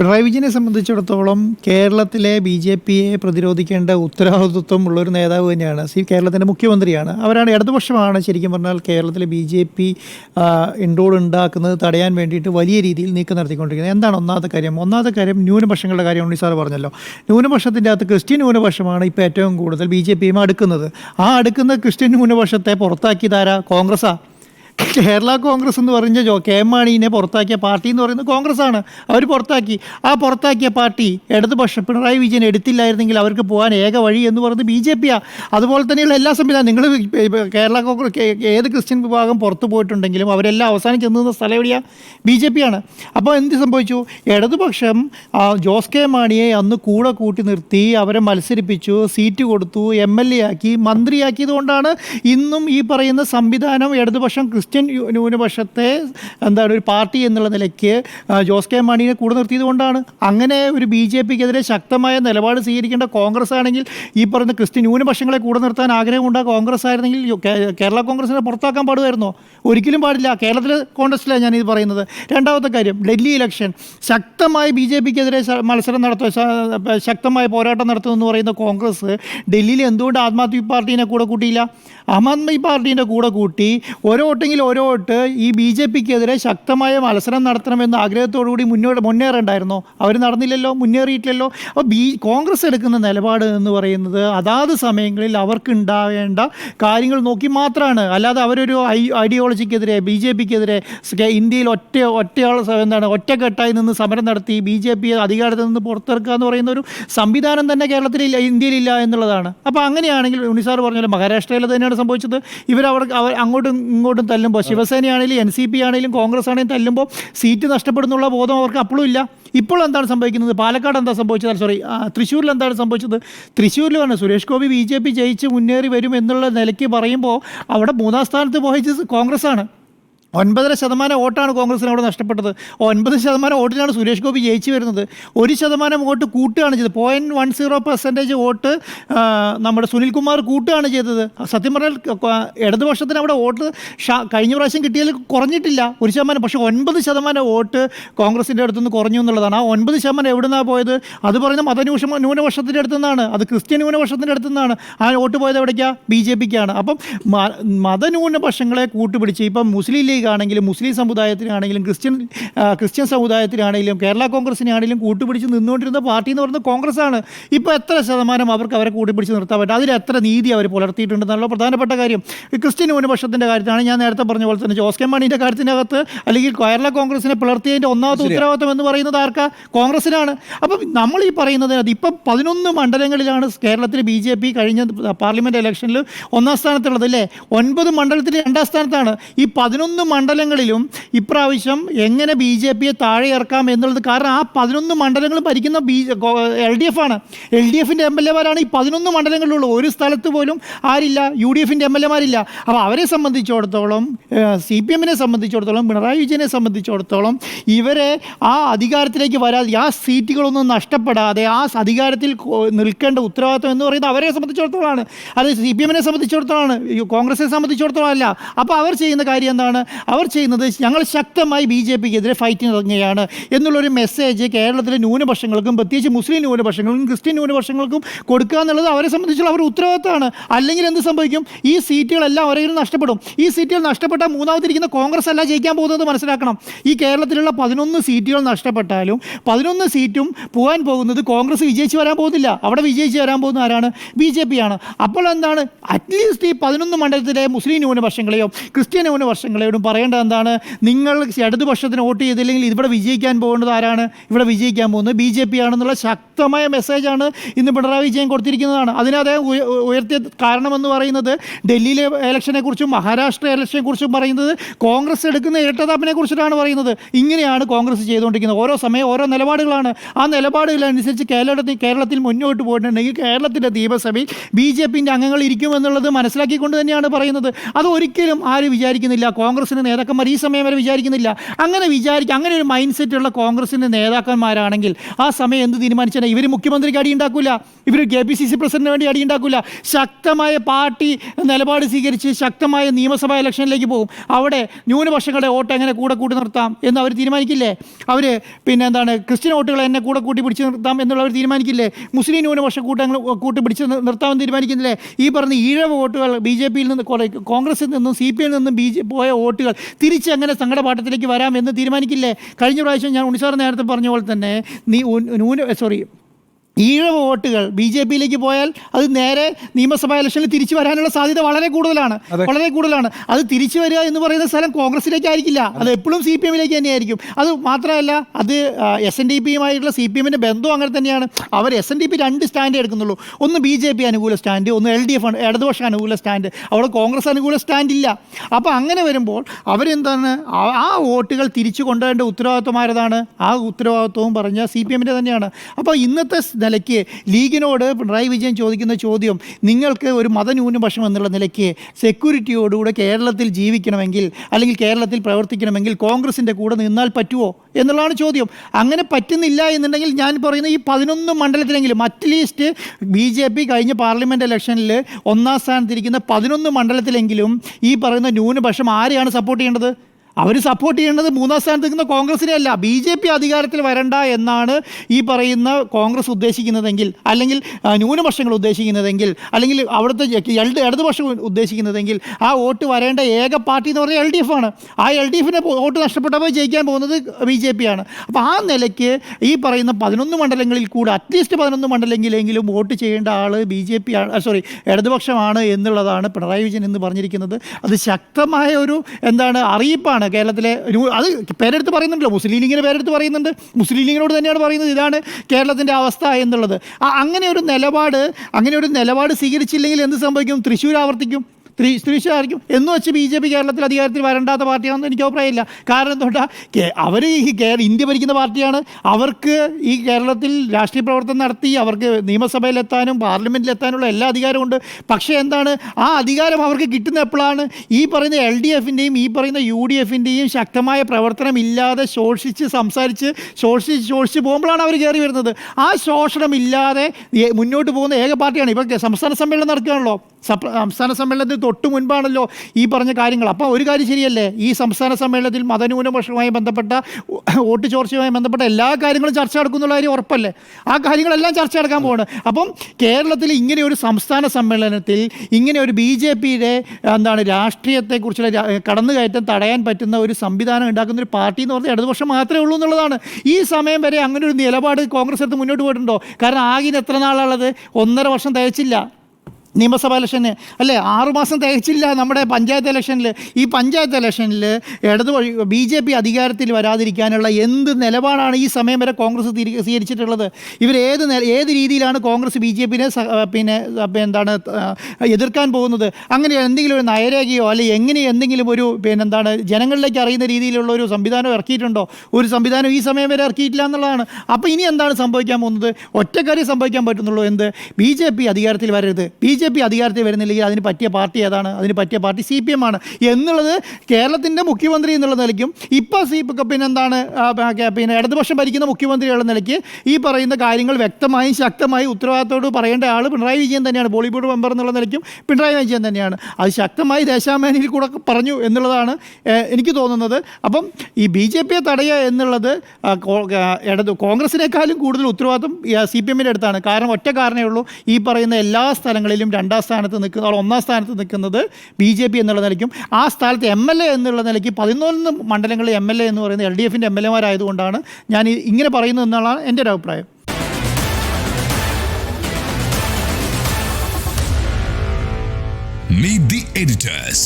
പിണറായി വിജയനെ സംബന്ധിച്ചിടത്തോളം കേരളത്തിലെ ബി ജെ പിയെ പ്രതിരോധിക്കേണ്ട ഉത്തരവാദിത്വം ഉള്ളൊരു നേതാവ് തന്നെയാണ്. സി കേരളത്തിന്റെ മുഖ്യമന്ത്രിയാണ്. അവരാണ് ഇടതുപക്ഷമാണ് ശരിക്കും പറഞ്ഞാൽ കേരളത്തിലെ ബി ജെ പി ഇൻട്രോൾ ഉണ്ടാക്കുന്നത് തടയാൻ വേണ്ടിയിട്ട് വലിയ രീതിയിൽ നീക്കം നടത്തിക്കൊണ്ടിരിക്കുന്നത്. എന്താണ് ഒന്നാമത്തെ കാര്യം? ഒന്നാമത്തെ കാര്യം ന്യൂനപക്ഷങ്ങളുടെ കാര്യം ഉണ്ണി സാർ പറഞ്ഞല്ലോ. ന്യൂനപക്ഷത്തിന്റെ അകത്ത് ക്രിസ്ത്യൻ ന്യൂനപക്ഷമാണ് ഇപ്പോൾ ഏറ്റവും കൂടുതൽ ബി ജെ പിയും അടുക്കുന്നത്. ആ അടുക്കുന്ന ക്രിസ്ത്യൻ ന്യൂനപക്ഷത്തെ പുറത്താക്കി പുറത്താക്കിയതാരാ കോൺഗ്രസ്സാ. കേരള കോൺഗ്രസ് എന്ന് പറഞ്ഞ ജോ കെ മാണീനെ പുറത്താക്കിയ പാർട്ടി എന്ന് പറയുന്നത് കോൺഗ്രസ് ആണ് അവർ പുറത്താക്കി. ആ പുറത്താക്കിയ പാർട്ടി ഇടതുപക്ഷം പിണറായി വിജയൻ എടുത്തില്ലായിരുന്നെങ്കിൽ അവർക്ക് പോകാൻ ഏക വഴി എന്ന് പറയുന്നത് ബി ജെ പിയാണ് അതുപോലെ തന്നെയുള്ള എല്ലാ സംവിധാനം നിങ്ങൾ കേരള കോൺഗ്രസ് ഏത് ക്രിസ്ത്യൻ വിഭാഗം പുറത്തു പോയിട്ടുണ്ടെങ്കിലും അവരെല്ലാം അവസാനം ചെന്നുന്ന സ്ഥലം എവിടെയാണ് ബി ജെ പി ആണ് അപ്പോൾ എന്ത് സംഭവിച്ചു? ഇടതുപക്ഷം ജോസ് കെ മാണിയെ അന്ന് കൂടെ കൂട്ടി നിർത്തി അവരെ മത്സരിപ്പിച്ചു സീറ്റ് കൊടുത്തു എം എൽ എ ആക്കി മന്ത്രിയാക്കിയതുകൊണ്ടാണ് ഇന്നും ഈ പറയുന്ന സംവിധാനം ഇടതുപക്ഷം ക്രിസ്ത്യൻ ന്യൂ- ന്യൂനപക്ഷത്തെ എന്താണ് ഒരു പാർട്ടി എന്നുള്ള നിലയ്ക്ക് ജോസ് കെ മാണിയെ കൂടെ നിർത്തിയത് കൊണ്ടാണ്. അങ്ങനെ ഒരു ബി ജെ പിക്കെതിരെ ശക്തമായ നിലപാട് സ്വീകരിക്കേണ്ട കോൺഗ്രസ് ആണെങ്കിൽ ഈ പറയുന്ന ക്രിസ്ത്യൻ ന്യൂനപക്ഷങ്ങളെ കൂടെ നിർത്താൻ ആഗ്രഹമുണ്ട്. കോൺഗ്രസ് ആയിരുന്നെങ്കിൽ കേരള കോൺഗ്രസിനെ പുറത്താക്കാൻ പാടുമായിരുന്നോ? ഒരിക്കലും പാടില്ല. കേരളത്തിലെ കോൺഗ്രസ്സിലാണ് ഞാനിത് പറയുന്നത്. രണ്ടാമത്തെ കാര്യം ഡൽഹി ഇലക്ഷൻ. ശക്തമായി ബി ജെ പിക്കെതിരെ മത്സരം നടത്തുക ശക്തമായ പോരാട്ടം നടത്തുമെന്ന് പറയുന്ന കോൺഗ്രസ് ഡൽഹിയിൽ എന്തുകൊണ്ട് ആം ആദ്മി പാർട്ടീനെ കൂടെ കൂട്ടിയില്ല? ആം ആദ്മി പാർട്ടീന്റെ കൂടെ കൂട്ടി ഓരോ വോട്ടെങ്കിൽ ഓരോ വോട്ട് ഈ ബി ജെ പിക്കെതിരെ ശക്തമായ മത്സരം നടത്തണമെന്ന ആഗ്രഹത്തോടു കൂടി മുന്നോട്ട് മുന്നേറണ്ടായിരുന്നോ. അവർ നടന്നില്ലല്ലോ മുന്നേറിയിട്ടില്ലല്ലോ. അപ്പോൾ ബി കോൺഗ്രസ് എടുക്കുന്ന നിലപാട് എന്ന് പറയുന്നത് അതാത് സമയങ്ങളിൽ അവർക്ക് ഉണ്ടാവേണ്ട കാര്യങ്ങൾ നോക്കി മാത്രമാണ് അല്ലാതെ അവരൊരു ഐ ഐഡിയോളജിക്കെതിരെ ബി ജെ പിക്കെതിരെ ഇന്ത്യയിൽ ഒറ്റ ഒറ്റയാൾ എന്താണ് ഒറ്റക്കെട്ടായി നിന്ന് സമരം നടത്തി ബി ജെ പിയെ അധികാരത്തിൽ നിന്ന് പുറത്തിറക്കുക എന്ന് പറയുന്ന ഒരു സംവിധാനം തന്നെ കേരളത്തിലില്ല ഇന്ത്യയിലില്ല എന്നുള്ളതാണ്. അപ്പോൾ അങ്ങനെയാണെങ്കിൽ ഉണിസാർ പറഞ്ഞല്ലോ മഹാരാഷ്ട്രയിൽ തന്നെയാണ് സംഭവിച്ചത്. ഇവർ അവർ അങ്ങോട്ടും ഇങ്ങോട്ടും തല്ലുമ്പോൾ ശിവസേനയാണെങ്കിലും എൻ സി പി ആണെങ്കിലും കോൺഗ്രസ് ആണെങ്കിലും തല്ലുമ്പോൾ സീറ്റ് നഷ്ടപ്പെടുന്നുള്ള ബോധം അവർക്ക് അപ്പോഴും ഇല്ല. ഇപ്പോൾ എന്താണ് സംഭവിക്കുന്നത്? പാലക്കാട് എന്താ സംഭവിച്ചത്? സോറി തൃശ്ശൂരിൽ എന്താണ് സംഭവിച്ചത്? തൃശ്ശൂരിൽ പറഞ്ഞു Suresh Gopi B J P ജയിച്ച് മുന്നേറി വരും എന്നുള്ള നിലയ്ക്ക് പറയുമ്പോൾ അവിടെ മൂന്നാം സ്ഥാനത്ത് പോയിച്ചത് കോൺഗ്രസ് ആണ് ഒൻപതര ശതമാനം വോട്ടാണ് കോൺഗ്രസിന് അവിടെ നഷ്ടപ്പെട്ടത്. ഒൻപത് ശതമാനം വോട്ടിനാണ് സുരേഷ് ഗോപി ജയിച്ചു വരുന്നത്. ഒരു ശതമാനം വോട്ട് കൂട്ടുകയാണ് ചെയ്തത്. Point one zero percentage vote നമ്മുടെ സുനിൽകുമാർ കൂട്ടുകയാണ് ചെയ്തത്. സത്യം പറഞ്ഞാൽ ഇടതുപക്ഷത്തിന് അവിടെ വോട്ട് കഴിഞ്ഞ പ്രാവശ്യം കിട്ടിയതിൽ കുറഞ്ഞിട്ടില്ല. ഒരു ശതമാനം. പക്ഷേ ഒൻപത് ശതമാനം വോട്ട് കോൺഗ്രസിന്റെ അടുത്തുനിന്ന് കുറഞ്ഞു എന്നുള്ളതാണ്. ആ ഒൻപത് ശതമാനം എവിടെ നിന്നാണ് പോയത്? അത് പറയുന്ന മതന്യൂഷ ന്യൂനപക്ഷത്തിന്റെ അടുത്തു നിന്നാണ്. അത് ക്രിസ്ത്യൻ ന്യൂനപക്ഷത്തിന്റെ അടുത്തു നിന്നാണ്. ആ വോട്ട് പോയത് എവിടേക്കാണ് ബി ജെ പിക്കാണ്. അപ്പം മതന്യൂനപക്ഷങ്ങളെ കൂട്ടുപിടിച്ച് ഇപ്പം മുസ്ലിം ലീഗ് ആണെങ്കിലും മുസ്ലിം സമുദായത്തിനാണെങ്കിലും ക്രിസ്ത്യൻ ക്രിസ്ത്യൻ സമുദായത്തിനാണെങ്കിലും കേരള കോൺഗ്രസിനാണെങ്കിലും കൂട്ടുപിടിച്ച് നിന്നുകൊണ്ടിരുന്ന പാർട്ടി എന്ന് പറയുന്നത് കോൺഗ്രസ് ആണ് ഇപ്പോൾ എത്ര ശതമാനം അവർക്ക് അവരെ കൂട്ടുപിടിച്ച് നിർത്താൻ പറ്റും? അതിൽ എത്ര നീതി അവർ പുലർത്തിയിട്ടുണ്ടെന്നുള്ള പ്രധാനപ്പെട്ട കാര്യം. ക്രിസ്ത്യൻ ന്യൂനപക്ഷത്തിന്റെ കാര്യത്തിലാണ് ഞാൻ നേരത്തെ പറഞ്ഞ പോലെ തന്നെ ജോസ് കെ മാണിന്റെ കാര്യത്തിനകത്ത് അല്ലെങ്കിൽ കേരള കോൺഗ്രസിനെ പുലർത്തിയതിന്റെ ഒന്നാമത്തെ ഉത്തരവാദിത്വം എന്ന് പറയുന്നത് ആർക്കാ? കോൺഗ്രസിനാണ് അപ്പം നമ്മൾ ഈ പറയുന്നത് ഇപ്പം പതിനൊന്ന് മണ്ഡലങ്ങളിലാണ് കേരളത്തിൽ ബി ജെ പി കഴിഞ്ഞ പാർലമെന്റ് ഇലക്ഷനിൽ ഒന്നാം സ്ഥാനത്തുള്ളത് അല്ലേ? ഒൻപത് മണ്ഡലത്തിൽ രണ്ടാം സ്ഥാനത്താണ്. ഈ പതിനൊന്ന് മണ്ഡലങ്ങളിലും ഇപ്രാവശ്യം എങ്ങനെ ബി ജെ പിയെ താഴെ ഇറക്കാം എന്നുള്ളത് കാരണം ആ പതിനൊന്ന് മണ്ഡലങ്ങൾ ഭരിക്കുന്ന ബി എൽ ഡി എഫ് ആണ് എൽ ഡി എഫിന്റെ എം എൽ എമാരാണ് ഈ പതിനൊന്ന് മണ്ഡലങ്ങളിലുള്ളൂ ഒരു സ്ഥലത്ത് പോലും ആരില്ല യു ഡി എഫിന്റെ എം എൽ എമാരില്ല. അപ്പോൾ അവരെ സംബന്ധിച്ചിടത്തോളം സി പി എമ്മിനെ സംബന്ധിച്ചിടത്തോളം പിണറായി വിജയനെ സംബന്ധിച്ചിടത്തോളം ഇവരെ ആ അധികാരത്തിലേക്ക് വരാതെ ആ സീറ്റുകളൊന്നും നഷ്ടപ്പെടാതെ ആ അധികാരത്തിൽ നിൽക്കേണ്ട ഉത്തരവാദിത്വം എന്ന് പറയുന്നത് അവരെ സംബന്ധിച്ചിടത്തോളമാണ്. അത് സി പി എമ്മിനെ സംബന്ധിച്ചിടത്തോളമാണ് കോൺഗ്രസിനെ സംബന്ധിച്ചിടത്തോളം അല്ല അപ്പോൾ അവർ ചെയ്യുന്ന കാര്യം എന്താണ്? അവർ ചെയ്യുന്നത് ഞങ്ങൾ ശക്തമായി ബി ജെ പിക്കെതിരെ ഫൈറ്റിന് ഇറങ്ങുകയാണ് എന്നുള്ളൊരു മെസ്സേജ് കേരളത്തിലെ ന്യൂനപക്ഷങ്ങൾക്കും പ്രത്യേകിച്ച് മുസ്ലിം ന്യൂനപക്ഷങ്ങൾക്കും ക്രിസ്ത്യൻ ന്യൂനപക്ഷങ്ങൾക്കും കൊടുക്കുക എന്നുള്ളത് അവരെ സംബന്ധിച്ചുള്ള അവരുടെ ഉത്തരവാദിത്തമാണ്. അല്ലെങ്കിൽ എന്ത് സംഭവിക്കും? ഈ സീറ്റുകളെല്ലാം അവരെ നഷ്ടപ്പെടും. ഈ സീറ്റുകൾ നഷ്ടപ്പെട്ടാൽ മൂന്നാമതിരിക്കുന്ന കോൺഗ്രസ് അല്ല ജയിക്കാൻ പോകുന്നത് മനസ്സിലാക്കണം. ഈ കേരളത്തിലുള്ള പതിനൊന്ന് സീറ്റുകൾ നഷ്ടപ്പെട്ടാലും പതിനൊന്ന് സീറ്റും പോകാൻ പോകുന്നത് കോൺഗ്രസ് വിജയിച്ച് വരാൻ പോകുന്നില്ല. അവിടെ വിജയിച്ച് വരാൻ പോകുന്ന ആരാണ്? ബി ജെ പി ആണ് അപ്പോൾ എന്താണ്? അറ്റ്ലീസ്റ്റ് ഈ പതിനൊന്ന് മണ്ഡലത്തിലെ മുസ്ലിം ന്യൂനപക്ഷങ്ങളെയോ ക്രിസ്ത്യൻ ന്യൂനപക്ഷങ്ങളെയോടും പറയേണ്ടത് എന്താണ്? നിങ്ങൾ ഇടതുപക്ഷത്തിന് വോട്ട് ചെയ്തില്ലെങ്കിൽ ഇവിടെ വിജയിക്കാൻ പോകേണ്ടത് ആരാണ്? ഇവിടെ വിജയിക്കാൻ പോകുന്നത് ബി ജെ പി ആണെന്നുള്ള ശക്തമായ മെസ്സേജാണ് ഇന്ന് പിണറായി വിജയൻ കൊടുത്തിരിക്കുന്നതാണ്. അതിന് അദ്ദേഹം ഉയ- ഉയർത്തിയ കാരണമെന്ന് പറയുന്നത് ഡൽഹിയിലെ ഇലക്ഷനെ കുറിച്ചും മഹാരാഷ്ട്ര ഇലക്ഷനെ കുറിച്ചും പറയുന്നത് കോൺഗ്രസ് എടുക്കുന്ന ഇരട്ടതാപ്പിനെ കുറിച്ചിട്ടാണ് പറയുന്നത്. ഇങ്ങനെയാണ് കോൺഗ്രസ് ചെയ്തുകൊണ്ടിരിക്കുന്നത്. ഓരോ സമയം ഓരോ നിലപാടുകളാണ്. ആ നിലപാടുകളനുസരിച്ച് കേരളത്തിൽ കേരളത്തിൽ മുന്നോട്ട് പോയിട്ടുണ്ടെങ്കിൽ കേരളത്തിന്റെ നിയമസഭയിൽ ബി ജെ പിന്റെ അംഗങ്ങൾ ഇരിക്കുമെന്നുള്ളത് മനസ്സിലാക്കിക്കൊണ്ട് തന്നെയാണ് പറയുന്നത്. അത് ഒരിക്കലും ആരും വിചാരിക്കുന്നില്ല. കോൺഗ്രസിന് കോൺഗ്രസിന്റെ നേതാക്കന്മാർ ഈ സമയം വരെ വിചാരിക്കുന്നില്ല. അങ്ങനെ വിചാരിക്കുക അങ്ങനെ ഒരു മൈൻഡ് സെറ്റുള്ള കോൺഗ്രസിന്റെ നേതാക്കന്മാരാണെങ്കിൽ ആ സമയം എന്ത് തീരുമാനിച്ചാൽ ഇവർ മുഖ്യമന്ത്രിക്ക് അടി ഉണ്ടാക്കില്ല ഇവർ കെ പി സി സി പ്രസിഡന്റിന് വേണ്ടി അടി ഉണ്ടാക്കില്ല ശക്തമായ പാർട്ടി നിലപാട് സ്വീകരിച്ച് ശക്തമായ നിയമസഭാ ഇലക്ഷനിലേക്ക് പോകും. അവിടെ ന്യൂനപക്ഷങ്ങളുടെ വോട്ട് എങ്ങനെ കൂടെ കൂട്ടി നിർത്താം എന്ന് അവർ തീരുമാനിക്കില്ലേ? അവർ പിന്നെ എന്താണ് ക്രിസ്ത്യൻ വോട്ടുകൾ എന്നെ കൂടെ കൂട്ടി പിടിച്ച് നിർത്താം എന്നുള്ളവർ തീരുമാനിക്കില്ലേ? മുസ്ലിം ന്യൂനപക്ഷ കൂട്ടങ്ങൾ കൂട്ടി പിടിച്ച് നിർ- നിർത്താമെന്ന് തീരുമാനിക്കുന്നില്ലേ? ഈ പറഞ്ഞ ഈഴവ വോട്ടുകൾ ബി ജെ പിയിൽ നിന്ന് കോൺഗ്രസിൽ നിന്നും സി പി ഐയിൽ നിന്നും ബി ജെ പോയ വോട്ടുകൾ തിരിച്ച് എങ്ങനെ സങ്കടപാഠത്തിലേക്ക് വരാം എന്ന് തീരുമാനിക്കില്ലേ? കഴിഞ്ഞ പ്രാവശ്യം ഞാൻ ഉണിസാർ നേരത്തെ പറഞ്ഞ പോലെ തന്നെ നീ സോറി ഈഴവ വോട്ടുകൾ ബി ജെ പിയിലേക്ക് പോയാൽ അത് നേരെ നിയമസഭാ ഇലക്ഷനിൽ തിരിച്ചു വരാനുള്ള സാധ്യത വളരെ കൂടുതലാണ്. വളരെ കൂടുതലാണ്. അത് തിരിച്ചു വരിക എന്ന് പറയുന്ന സ്ഥലം കോൺഗ്രസിലേക്ക് ആയിരിക്കില്ല. അത് എപ്പോഴും സി പി എമ്മിലേക്ക് തന്നെയായിരിക്കും. അത് മാത്രമല്ല അത് എസ് എൻ ഡി പിയുമായിട്ടുള്ള സി പി എമ്മിന്റെ ബന്ധവും അങ്ങനെ തന്നെയാണ്. അവർ എസ് എൻ ഡി പി രണ്ട് സ്റ്റാൻഡ് എടുക്കുന്നുള്ളൂ. ഒന്ന് ബി ജെ പി അനുകൂല സ്റ്റാൻഡ് ഒന്ന് എൽ ഡി എഫ് ഇടതുപക്ഷ അനുകൂല സ്റ്റാൻഡ്. അവിടെ കോൺഗ്രസ് അനുകൂല സ്റ്റാൻഡ് ഇല്ല. അപ്പോൾ അങ്ങനെ വരുമ്പോൾ അവരെന്താണ്? ആ- ആ വോട്ടുകൾ തിരിച്ചു കൊണ്ടുവരേണ്ട ഉത്തരവാദിത്വമാരതാണ് ആ ഉത്തരവാദിത്വവും പറഞ്ഞ സി പി എമ്മിന്റെ തന്നെയാണ്. അപ്പോൾ ഇന്നത്തെ നിലയ്ക്ക് ലീഗിനോട് പിണറായി വിജയൻ ചോദിക്കുന്ന ചോദ്യം നിങ്ങൾക്ക് ഒരു മതന്യൂനപക്ഷം എന്നുള്ള നിലയ്ക്ക് സെക്യൂരിറ്റിയോടുകൂടെ കേരളത്തിൽ ജീവിക്കണമെങ്കിൽ അല്ലെങ്കിൽ കേരളത്തിൽ പ്രവർത്തിക്കണമെങ്കിൽ കോൺഗ്രസിന്റെ കൂടെ നിന്നാൽ പറ്റുമോ എന്നുള്ളതാണ് ചോദ്യം. അങ്ങനെ പറ്റുന്നില്ല എന്നുണ്ടെങ്കിൽ ഞാൻ പറയുന്ന ഈ പതിനൊന്ന് മണ്ഡലത്തിലെങ്കിലും at least B J P കഴിഞ്ഞ പാർലമെന്റ് ഇലക്ഷനിൽ ഒന്നാം സ്ഥാനത്തിരിക്കുന്ന പതിനൊന്ന് മണ്ഡലത്തിലെങ്കിലും ഈ പറയുന്ന ന്യൂനപക്ഷം ആരെയാണ് സപ്പോർട്ട് ചെയ്യേണ്ടത്? അവർ സപ്പോർട്ട് ചെയ്യേണ്ടത് മൂന്നാം സ്ഥാനത്ത് നിൽക്കുന്ന കോൺഗ്രസിനെ അല്ല. ബി ജെ പി അധികാരത്തിൽ വരണ്ട എന്നാണ് ഈ പറയുന്ന കോൺഗ്രസ് ഉദ്ദേശിക്കുന്നതെങ്കിൽ അല്ലെങ്കിൽ ന്യൂനപക്ഷങ്ങൾ ഉദ്ദേശിക്കുന്നതെങ്കിൽ അല്ലെങ്കിൽ അവിടുത്തെ എൽ ഇടതുപക്ഷം ഉദ്ദേശിക്കുന്നതെങ്കിൽ ആ വോട്ട് വരേണ്ട ഏക പാർട്ടി എന്ന് പറഞ്ഞാൽ എൽ ഡി എഫ് ആണ്. ആ എൽ ഡി എഫിനെ വോട്ട് നഷ്ടപ്പെട്ടപ്പോൾ ജയിക്കാൻ പോകുന്നത് ബി ജെ പി ആണ്. അപ്പോൾ ആ നിലയ്ക്ക് ഈ പറയുന്ന പതിനൊന്ന് മണ്ഡലങ്ങളിൽ കൂടെ അറ്റ്ലീസ്റ്റ് പതിനൊന്ന് മണ്ഡലങ്ങളിലെങ്കിലും വോട്ട് ചെയ്യേണ്ട ആൾ ബി ജെ പി ആണ് സോറി ഇടതുപക്ഷമാണ് എന്നുള്ളതാണ് പിണറായി വിജയൻ എന്ന് പറഞ്ഞിരിക്കുന്നത്. അത് ശക്തമായ ഒരു എന്താണ് അറിയിപ്പാണ്. കേരളത്തിലെ അത് പേരെടുത്ത് പറയുന്നുണ്ടല്ലോ മുസ്ലിം ലീഗിന് പേരെടുത്ത് പറയുന്നുണ്ട്. മുസ്ലിം ലീഗിനോട് തന്നെയാണ് പറയുന്നത് ഇതാണ് കേരളത്തിന്റെ അവസ്ഥ എന്നുള്ളത്. അങ്ങനെ ഒരു നിലപാട് അങ്ങനെ ഒരു നിലപാട് സ്വീകരിച്ചില്ലെങ്കിൽ എന്ത് സംഭവിക്കും? തൃശ്ശൂർ ആവർത്തിക്കും. ത്രീ സ്ത്രീശായിരിക്കും. എന്ന് വെച്ച് ബി ജെ പി കേരളത്തിൽ അധികാരത്തിൽ വരണ്ടാത്ത പാർട്ടിയാണെന്ന് എനിക്ക് അഭിപ്രായമില്ല. കാരണം എന്തുകൊണ്ടാ? അവർ ഈ ഇന്ത്യ ഭരിക്കുന്ന പാർട്ടിയാണ്. അവർക്ക് ഈ കേരളത്തിൽ രാഷ്ട്രീയ പ്രവർത്തനം നടത്തി അവർക്ക് നിയമസഭയിലെത്താനും പാർലമെന്റിലെത്താനുള്ള എല്ലാ അധികാരവും ഉണ്ട്. പക്ഷേ എന്താണ്? ആ അധികാരം അവർക്ക് കിട്ടുന്ന എപ്പോഴാണ് ഈ പറയുന്ന എൽ ഡി എഫിന്റെയും ഈ പറയുന്ന യു ഡി എഫിന്റെയും ശക്തമായ പ്രവർത്തനം ഇല്ലാതെ ശോഷിച്ച് സംസാരിച്ച് ശോഷിച്ച് ശോഷിച്ച് പോകുമ്പോഴാണ് അവർ കയറി വരുന്നത്. ആ ശോഷണമില്ലാതെ ഇല്ലാതെ മുന്നോട്ട് പോകുന്ന ഏക പാർട്ടിയാണ്. ഇപ്പോൾ സംസ്ഥാന സമ്മേളനം നടക്കുകയാണല്ലോ. സംസ്ഥാന സമ്മേളനത്തിൽ തൊട്ട് മുൻപാണല്ലോ ഈ പറഞ്ഞ കാര്യങ്ങൾ. അപ്പോൾ ഒരു കാര്യം ശരിയല്ലേ? ഈ സംസ്ഥാന സമ്മേളനത്തിൽ മതന്യൂനപക്ഷവുമായി ബന്ധപ്പെട്ട വോട്ട് ചോർച്ചയുമായി ബന്ധപ്പെട്ട എല്ലാ കാര്യങ്ങളും ചർച്ച നടക്കുന്നുള്ള കാര്യം ഉറപ്പല്ലേ? ആ കാര്യങ്ങളെല്ലാം ചർച്ച നടക്കാൻ പോവാണ്. അപ്പം കേരളത്തിൽ ഇങ്ങനെ ഒരു സംസ്ഥാന സമ്മേളനത്തിൽ ഇങ്ങനെ ഒരു ബി ജെ പിയുടെ എന്താണ് രാഷ്ട്രീയത്തെക്കുറിച്ചുള്ള കടന്നു കടന്നുകയറ്റം തടയാൻ പറ്റുന്ന ഒരു സംവിധാനം ഉണ്ടാക്കുന്ന ഒരു പാർട്ടി എന്ന് പറഞ്ഞാൽ ഇടതുപക്ഷം മാത്രമേ ഉള്ളൂ എന്നുള്ളതാണ്. ഈ സമയം വരെ അങ്ങനെ ഒരു നിലപാട് കോൺഗ്രസ് എടുത്ത് മുന്നോട്ട് പോയിട്ടുണ്ടോ? കാരണം ആകെ എത്ര നാളുള്ളത് ഒന്നര വർഷം തികച്ചില്ല. നിയമസഭാ ഇലക്ഷന്. അല്ലേ ആറുമാസം തികച്ചില്ല നമ്മുടെ പഞ്ചായത്ത് ഇലക്ഷനിൽ ഈ പഞ്ചായത്ത് ഇലക്ഷനിൽ ഇടതു ബി ജെ പി അധികാരത്തിൽ വരാതിരിക്കാനുള്ള എന്ത് നിലപാടാണ് ഈ സമയം വരെ കോൺഗ്രസ് സ്വീകരിച്ചിട്ടുള്ളത്? ഇവർ ഏത് ഏത് രീതിയിലാണ് കോൺഗ്രസ് ബി ജെ പിന്നെ പിന്നെ എന്താണ് എതിർക്കാൻ പോകുന്നത്? അങ്ങനെ എന്തെങ്കിലും ഒരു നയരേഖയോ അല്ലെങ്കിൽ എങ്ങനെ എന്തെങ്കിലും ഒരു പിന്നെ എന്താണ് ജനങ്ങളിലേക്ക് അറിയുന്ന രീതിയിലുള്ള ഒരു സംവിധാനം ഇറക്കിയിട്ടുണ്ടോ? ഒരു സംവിധാനം ഈ സമയം വരെ ഇറക്കിയിട്ടില്ല എന്നുള്ളതാണ്. അപ്പോൾ ഇനി എന്താണ് സംഭവിക്കാൻ പോകുന്നത്? ഒറ്റക്കാരി സംഭവിക്കാൻ പറ്റുന്നുള്ളൂ എന്ത്? ബി ജെ പി അധികാരത്തിൽ വരരുത്. ബി ജെ പി അധികാരത്തിൽ വരുന്നില്ലെങ്കിൽ അതിന് പറ്റിയ പാർട്ടി ഏതാണ്? അതിന് പറ്റിയ പാർട്ടി സി പി എം ആണ്. എന്നുള്ളത് കേരളത്തിന്റെ മുഖ്യമന്ത്രി എന്നുള്ള നിലയ്ക്കും ഇപ്പോൾ സി ആ, പിന്നെ ഇടതുപക്ഷം ഭരിക്കുന്ന മുഖ്യമന്ത്രിയുള്ള നിലയ്ക്ക് ഈ പറയുന്ന കാര്യങ്ങൾ വ്യക്തമായും ശക്തമായി ഉത്തരവാദിത്തോട് പറയേണ്ട ആൾ പിണറായി വിജയൻ തന്നെയാണ്. ബോളിവുഡ് മെമ്പർ എന്നുള്ള നിലയ്ക്കും പിണറായി വിജയൻ തന്നെയാണ്. അത് ശക്തമായി ദേശാഭിമാനിയിൽ കൂടെ പറഞ്ഞു എന്നുള്ളതാണ് എനിക്ക് തോന്നുന്നത്. അപ്പം ഈ ബി ജെ പിയെ തടയുക എന്നുള്ളത് ഇടത് കോൺഗ്രസിനേക്കാളും കൂടുതൽ ഉത്തരവാദിത്വം സി പി എമ്മിന്റെ അടുത്താണ്. കാരണം ഒറ്റ കാരണമേ ഉള്ളൂ ഈ പറയുന്ന എല്ലാ സ്ഥലങ്ങളിലും രണ്ടാം സ്ഥാനത്ത് നിൽക്കുന്ന ആൾ ഒന്നാം സ്ഥാനത്ത് നിൽക്കുന്നത് ബി ജെ പി എന്നുള്ള നിലയ്ക്കും ആ സ്ഥാനത്ത് എം എൽ എ എന്നുള്ള നിലയ്ക്ക് പതിനൊന്ന് മണ്ഡലങ്ങളിൽ എം എൽ എ എന്ന് പറയുന്നത് എൽ ഡി എഫിന്റെ എം എൽ എമാരായതുകൊണ്ടാണ് ഞാൻ ഇങ്ങനെ പറയുന്നത് എന്നുള്ളതാണ് എന്റെ ഒരു അഭിപ്രായം Meet the editors.